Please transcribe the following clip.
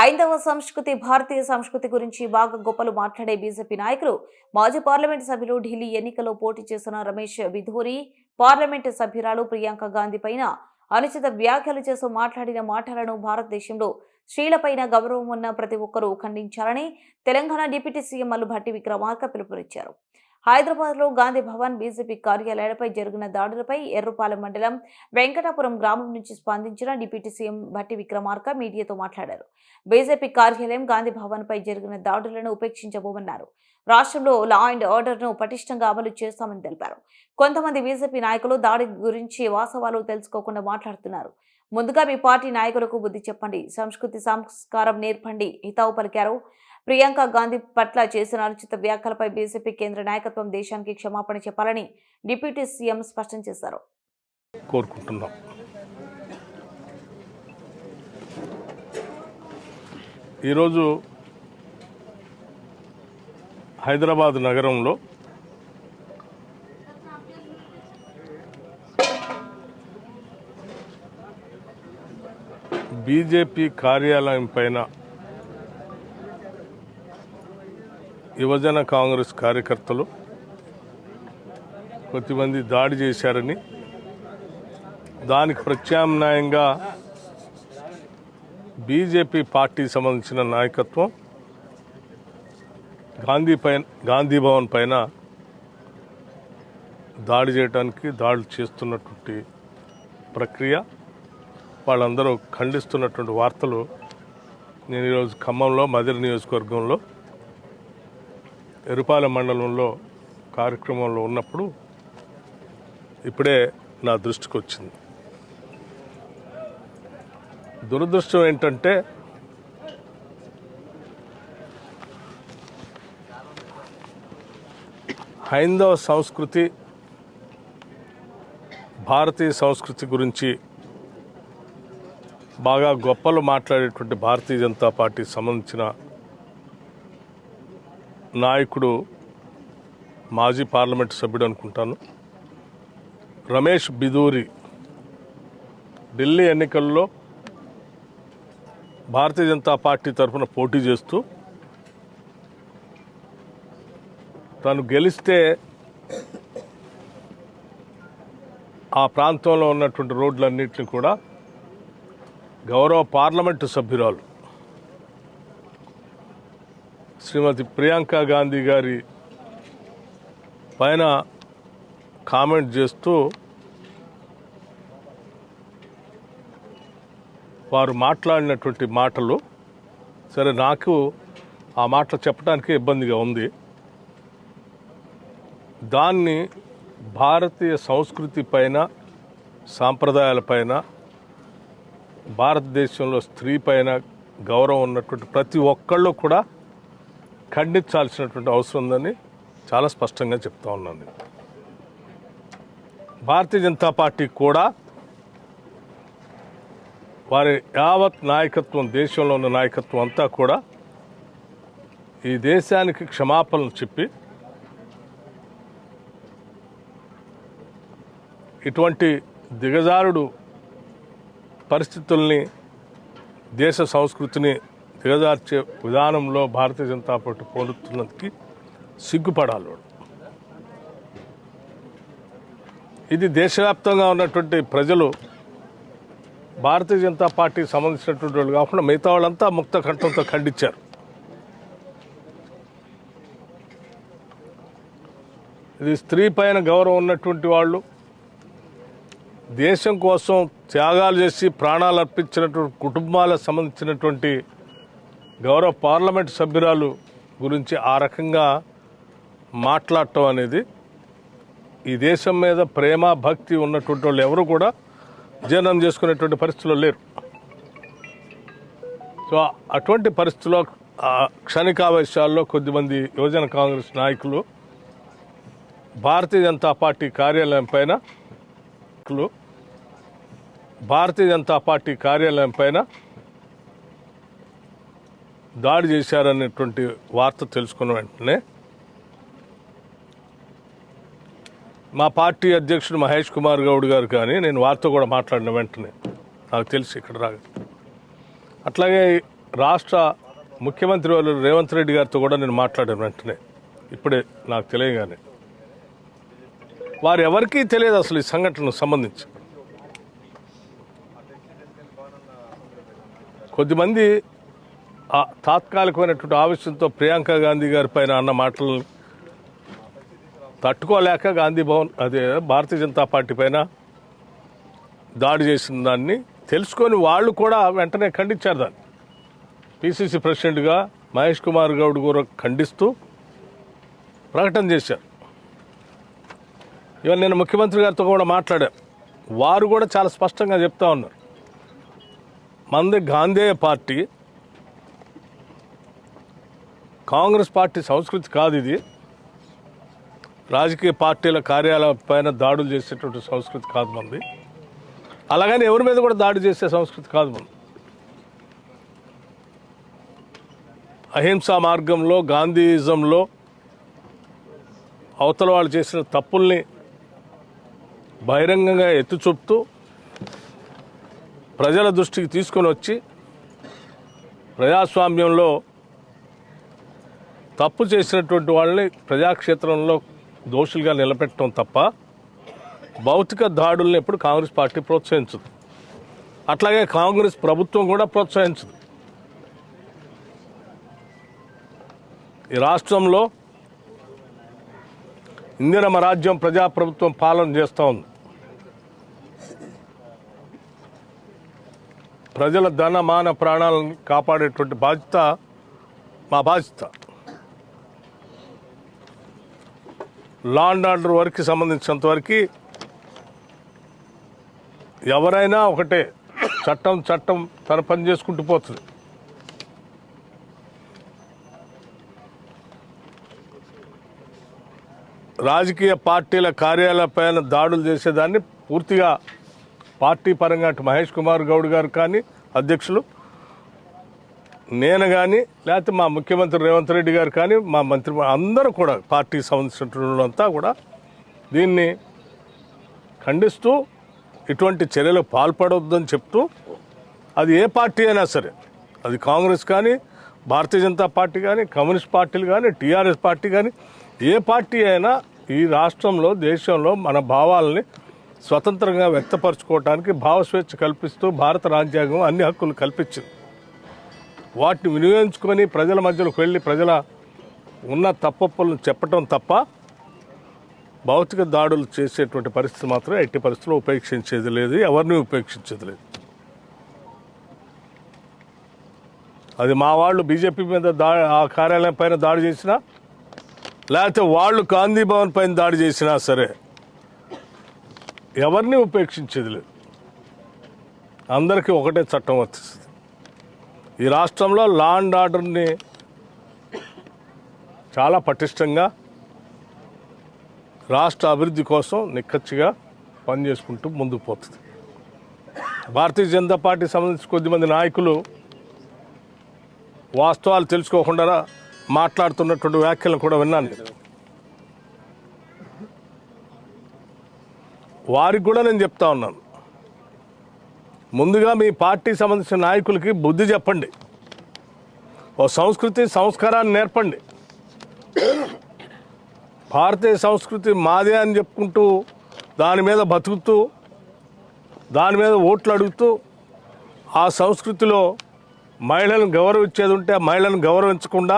హైందవ సంస్కృతి భారతీయ సంస్కృతి గురించి బాగా గొప్పలు మాట్లాడే బీజేపీ నాయకులు మాజీ పార్లమెంట్ సభ్యులు ఢిల్లీ ఎన్నికల్లో పోటీ చేసిన రమేష్ విధూరి పార్లమెంటు సభ్యురాలు ప్రియాంక గాంధీ పైన అనుచిత వ్యాఖ్యలు చేస్తూ మాట్లాడిన మాటలను భారతదేశంలో స్త్రీలపైన గౌరవం ఉన్న ప్రతి ఒక్కరూ ఖండించాలని తెలంగాణ డిప్యూటీ సీఎం మల్లు భట్టి విక్రమార్క పిలుపునిచ్చారు. హైదరాబాద్లో గాంధీ భవన్ బీజేపీ కార్యాలయాలపై జరిగిన దాడులపై ఎర్రుపాలెం మండలం వెంకటాపురం గ్రామం నుంచి స్పందించిన డిప్యూటీ సీఎం భట్టి విక్రమార్క మీడియాతో మాట్లాడారు. బీజేపీ కార్యాలయం గాంధీ భవన్ పై జరిగిన దాడులను ఉపేక్షించబోమన్నారు. రాష్ట్రంలో లా అండ్ ఆర్డర్ను పటిష్టంగా అమలు చేస్తామని తెలిపారు. కొంతమంది బీజేపీ నాయకులు దాడి గురించి వాస్తవాలు తెలుసుకోకుండా మాట్లాడుతున్నారు. ముందుగా మీ పార్టీ నాయకులకు బుద్ధి చెప్పండి. సంస్కృతి సంస్కారం నేర్పండి. హితావు పలికారు ప్రియాంక గాంధీ పట్ల చేసిన అనుచిత వ్యాఖ్యలపై బీజేపీ కేంద్ర నాయకత్వం దేశానికి క్షమాపణ చెప్పాలని డిప్యూటీ సీఎం స్పష్టం చేశారు. కోరుకుంటున్నాం. ఈరోజు హైదరాబాద్ నగరంలో బీజేపీ కార్యాలయం పైన యువజన కాంగ్రెస్ కార్యకర్తలు కొద్దిమంది దాడి చేశారని దానికి ప్రత్యామ్నాయంగా బీజేపీ పార్టీ సంబంధించిన నాయకత్వం గాంధీ పైన గాంధీ భవన్ పైన దాడి చేయడానికి దాడులు చేస్తున్నటువంటి ప్రక్రియ. వాళ్ళందరూ ఖండిస్తున్నటువంటి వార్తలు నేను ఈరోజు ఖమ్మంలో మదిర నియోజకవర్గంలో ఎరుపాలెం మండలంలో కార్యక్రమంలో ఉన్నప్పుడు ఇప్పుడే నా దృష్టికి వచ్చింది. దురదృష్టం ఏంటంటే హైందవ సంస్కృతి భారతీయ సంస్కృతి గురించి బాగా గొప్పలు మాట్లాడేటువంటి భారతీయ జనతా పార్టీ సంబంధించిన నాయకుడు మాజీ పార్లమెంట్ సభ్యుడు అనుకుంటాను. రమేష్ బిదూరి ఢిల్లీ ఎన్నికల్లో భారతీయ జనతా పార్టీ తరఫున పోటీ చేస్తూ తను గెలిస్తే ఆ ప్రాంతంలో ఉన్నటువంటి రోడ్లన్నింటినీ కూడా గౌరవ పార్లమెంటు సభ్యురాలు శ్రీమతి ప్రియాంక గాంధీ గారి పైన కామెంట్ చేస్తూ వారు మాట్లాడినటువంటి మాటలు సరే నాకు ఆ మాటలు చెప్పడానికి ఇబ్బందిగా ఉంది. దాన్ని భారతీయ సంస్కృతి పైన సాంప్రదాయాలపైన భారతదేశంలో స్త్రీ పైన గౌరవం ఉన్నటువంటి ప్రతి ఒక్కళ్ళు కూడా ఖండించాల్సినటువంటి అవసరం ఉందని చాలా స్పష్టంగా చెప్తా ఉన్నాను. భారతీయ జనతా పార్టీ కూడా వారి యావత్ నాయకత్వం దేశంలో ఉన్న నాయకత్వం అంతా కూడా ఈ దేశానికి క్షమాపణలు చెప్పి ఇటువంటి దిగజారుడు పరిస్థితుల్ని దేశ సంస్కృతిని దిగజార్చే విధానంలో భారతీయ జనతా పార్టీ పోలుతున్నందుకు సిగ్గుపడాలి వాడు. ఇది దేశవ్యాప్తంగా ఉన్నటువంటి ప్రజలు భారతీయ జనతా పార్టీకి సంబంధించినటువంటి వాళ్ళు కాకుండా మిగతా వాళ్ళంతా ముక్త కంఠంతో ఖండించారు ఇది స్త్రీ పైన గౌరవం ఉన్నటువంటి వాళ్ళు దేశం కోసం త్యాగాలు చేసి ప్రాణాలు అర్పించినటువంటి కుటుంబాలకు సంబంధించినటువంటి గౌరవ పార్లమెంట్ సభ్యురాలు గురించి ఆ రకంగా మాట్లాడటం అనేది ఈ దేశం మీద ప్రేమ భక్తి ఉన్నటువంటి వాళ్ళు ఎవరు కూడా జీర్ణం చేసుకునేటువంటి పరిస్థితుల్లో లేరు. సో అటువంటి పరిస్థితుల్లో క్షణికావేశాల్లో కొద్దిమంది యువజన కాంగ్రెస్ నాయకులు భారతీయ జనతా పార్టీ కార్యాలయం పైన భారతీయ జనతా పార్టీ కార్యాలయం పైన దాడి చేశారనేటువంటి వార్త తెలుసుకున్న వెంటనే మా పార్టీ అధ్యక్షుడు మహేష్ కుమార్ గౌడ్ గారు కానీ నేను వారితో కూడా మాట్లాడిన వెంటనే. నాకు తెలిసి ఇక్కడ రాగా. అట్లాగే రాష్ట్ర ముఖ్యమంత్రి వాళ్ళు రేవంత్ రెడ్డి గారితో కూడా నేను మాట్లాడాను వెంటనే. ఇప్పుడే నాకు తెలియగానే. వారు ఎవరికీ తెలియదు అసలు ఈ సంఘటనకు సంబంధించి. కొద్దిమంది తాత్కాలికమైనటువంటి ఆవేశంతో ప్రియాంక గాంధీ గారి పైన అన్న మాటలు తట్టుకోలేక గాంధీ భవన్ అదే భారతీయ జనతా పార్టీ పైన దాడి చేసిన దాన్ని తెలుసుకొని వాళ్ళు కూడా వెంటనే ఖండించారు దాన్ని. పిసిసి ప్రెసిడెంట్గా మహేష్ కుమార్ గౌడ్ కూడా ఖండిస్తూ ప్రకటన చేశారు. ఇవాళ నేను ముఖ్యమంత్రి గారితో కూడా మాట్లాడాను. వారు కూడా చాలా స్పష్టంగా చెప్తా ఉన్నారు. మంది గాంధేయ పార్టీ కాంగ్రెస్ పార్టీ సంస్కృతి కాదు ఇది. రాజకీయ పార్టీల కార్యాలయం పైన దాడులు చేసేటువంటి సంస్కృతి కాదు మంది అలాగని ఎవరి మీద కూడా దాడి చేసే సంస్కృతి కాదు మనం అహింసా మార్గంలో గాంధీయిజంలో అవతల వాళ్ళు చేసిన తప్పుల్ని బహిరంగంగా ఎత్తి చూపుతూ ప్రజల దృష్టికి తీసుకొని వచ్చి ప్రజాస్వామ్యంలో తప్పు చేసినటువంటి వాళ్ళని ప్రజాక్షేత్రంలో దోషులుగా నిలబెట్టడం తప్ప భౌతిక దాడుల్ని ఎప్పుడు కాంగ్రెస్ పార్టీ ప్రోత్సహించదు. అట్లాగే కాంగ్రెస్ ప్రభుత్వం కూడా ప్రోత్సహించదు. ఈ రాష్ట్రంలో ఇందిరమ రాజ్యం ప్రజాప్రభుత్వం పాలన చేస్తూ ఉంది. ప్రజల ధన మాన ప్రాణాలను కాపాడేటువంటి బాధ్యత మా బాధ్యత. లా అండ్ ఆర్డర్ వరకు సంబంధించినంత వరకు ఎవరైనా ఒకటే చట్టం చట్టం తన పని చేసుకుంటూ పోతుంది. రాజకీయ పార్టీల కార్యాలయాలపైన దాడులు చేసేదాన్ని పూర్తిగా పార్టీ పరంగా అటు మహేష్ కుమార్ గౌడ్ గారు కానీ అధ్యక్షులు నేను కానీ లేకపోతే మా ముఖ్యమంత్రి రేవంత్ రెడ్డి గారు కానీ మా మంత్రి అందరూ కూడా పార్టీకి సంబంధించినంతా కూడా దీన్ని ఖండిస్తూ ఇటువంటి చర్యలకు పాల్పడవద్దని చెప్తూ అది ఏ పార్టీ అయినా సరే అది కాంగ్రెస్ కానీ భారతీయ జనతా పార్టీ కానీ కమ్యూనిస్ట్ పార్టీలు కానీ టీఆర్ఎస్ పార్టీ కానీ ఏ పార్టీ అయినా ఈ రాష్ట్రంలో దేశంలో మన భావాలని స్వతంత్రంగా వ్యక్తపరచుకోవడానికి భావస్వేచ్ఛ కల్పిస్తూ భారత రాజ్యాంగం అన్ని హక్కులు కల్పించింది. వాటిని వినియోగించుకొని ప్రజల మధ్యలోకి వెళ్ళి ప్రజల ఉన్న తప్పప్పులను చెప్పటం తప్ప భౌతిక దాడులు చేసేటువంటి పరిస్థితి మాత్రం ఎట్టి పరిస్థితుల్లో ఉపేక్షించేది లేదు ఎవరిని ఉపేక్షించేది లేదు. అది మా వాళ్ళు బీజేపీ మీద దా ఆ కార్యాలయం పైన దాడి చేసినా లేకపోతే వాళ్ళు గాంధీ భవన్ పైన దాడి చేసినా సరే ఎవరిని ఉపేక్షించేది లేదు. అందరికీ ఒకటే చట్టం వర్తిస్తుంది. ఈ రాష్ట్రంలో లా అండ్ ఆర్డర్ని చాలా పటిష్టంగా రాష్ట్ర అభివృద్ధి కోసం నిక్కచ్చిగా పనిచేసుకుంటూ ముందుకు పోతుంది భారతీయ జనతా పార్టీ సంబంధించి కొద్దిమంది నాయకులు వాస్తవాలు తెలుసుకోకుండా మాట్లాడుతున్నటువంటి వ్యాఖ్యలను కూడా విన్నాను నేను. వారికి కూడా నేను చెప్తా ఉన్నాను ముందుగా మీ పార్టీ సంబంధించిన నాయకులకి బుద్ధి చెప్పండి. ఓ సంస్కృతి సంస్కారాన్ని నేర్పండి. భారతీయ సంస్కృతి మాదే అని చెప్పుకుంటూ దాని మీద బతుకుతూ దాని మీద ఓట్లు అడుగుతూ ఆ సంస్కృతిలో మహిళలను గౌరవించేది ఉంటే ఆ మహిళలను గౌరవించకుండా